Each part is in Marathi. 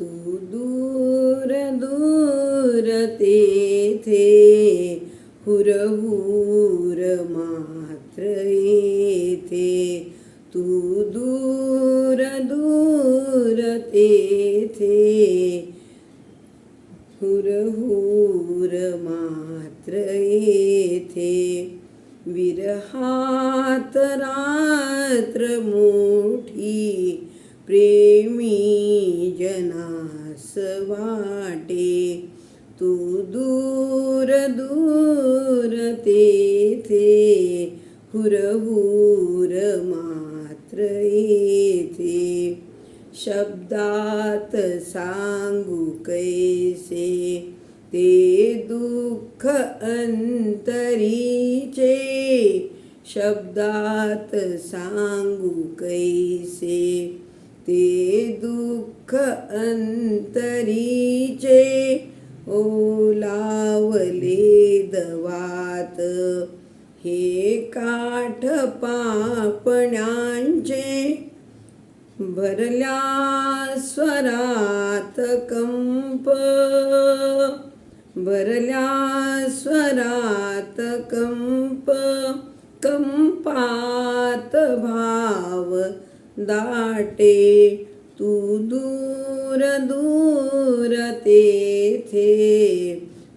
तू दूर दूर तेथे हुरहुर मात्र येथे. तू दूर दूर तेथे हुरहुर मात्र येथे. विरहात रात्र मोठी प्रेमी जनास वाटे तू दूर दूर तेथे हुरहुर मात्र येथे. शब्दात सांगू कैसे ते दुःख अंतरीचे. शब्दात सांगू कैसे ते दुःख अंतरीचे ओलावले दवात. हे काठ पापण्यांचे भरल्या स्वरात कंप. भरल्या स्वरात कंप कंपात भाव दाटे तू दूर दूर तेथे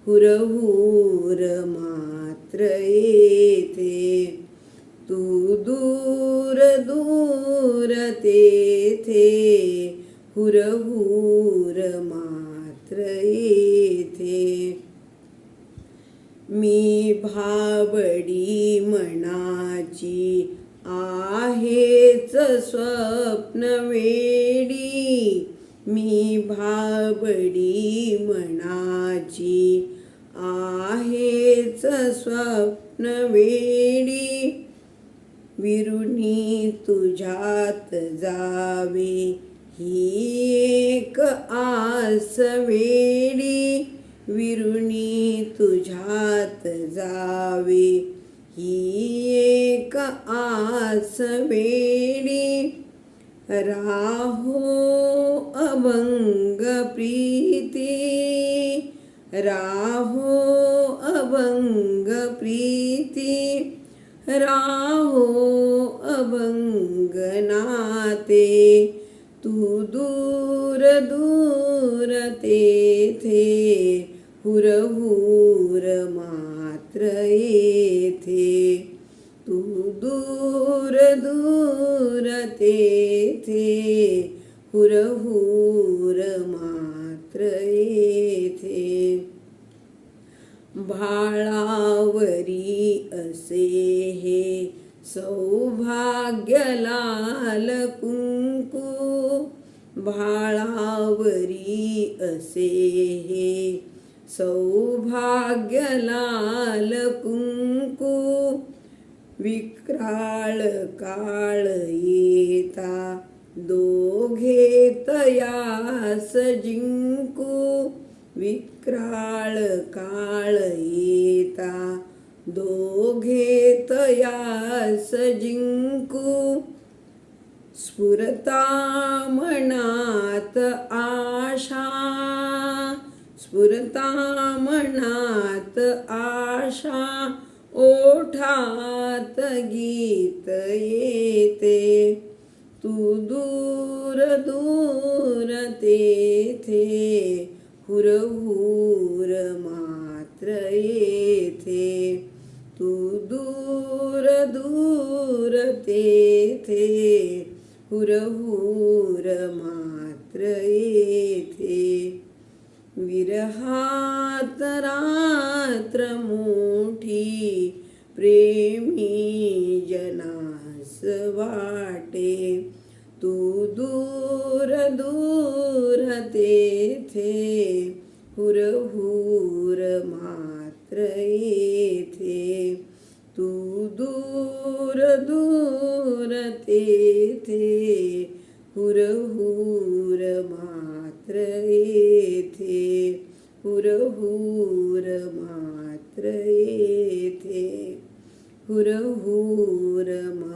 हुरहूर मात्र येथे. तू दूर दूर तेथे हुरहूर मात्र येथे. मी भाबडी मनाची आहेच स्वप्न वेडी. मी भाबडी मनाची. आहेच स्वप्न वेडी. विरुणी तुझ्यात जावे. ही एक आस वेडी. विरुणी तुझ्यात जावे. एक आस वेडी राहो अभंग प्रीती राहो अभंग प्रीती राहो दूर मात्र येथे. तू दूर दूर तेथे. हुरहुर मात्र येथे. भाळावरी असे हे सौभाग्य लाल कुंकू. भाळावरी असे हे सौभाग्यलाल कुंकू विक्राळ काळ येता दोघे तयास जिंकू विक्राळ काळ येता दोघे तयास जिंकू स्फुरता मनात आशा स्फुरता मनात आशा ओठात गीत येते. तू दूर दूर तेथे हुरहुर मात्र येथे. तू दूर दूर तेथे हुरहुर मात्र येथे हुरहुर मात्र येथे. तू दूर दूर तेथे. हुरहुर मात्र येथे. हुरहुर मात्र येथे. हुरहुर मा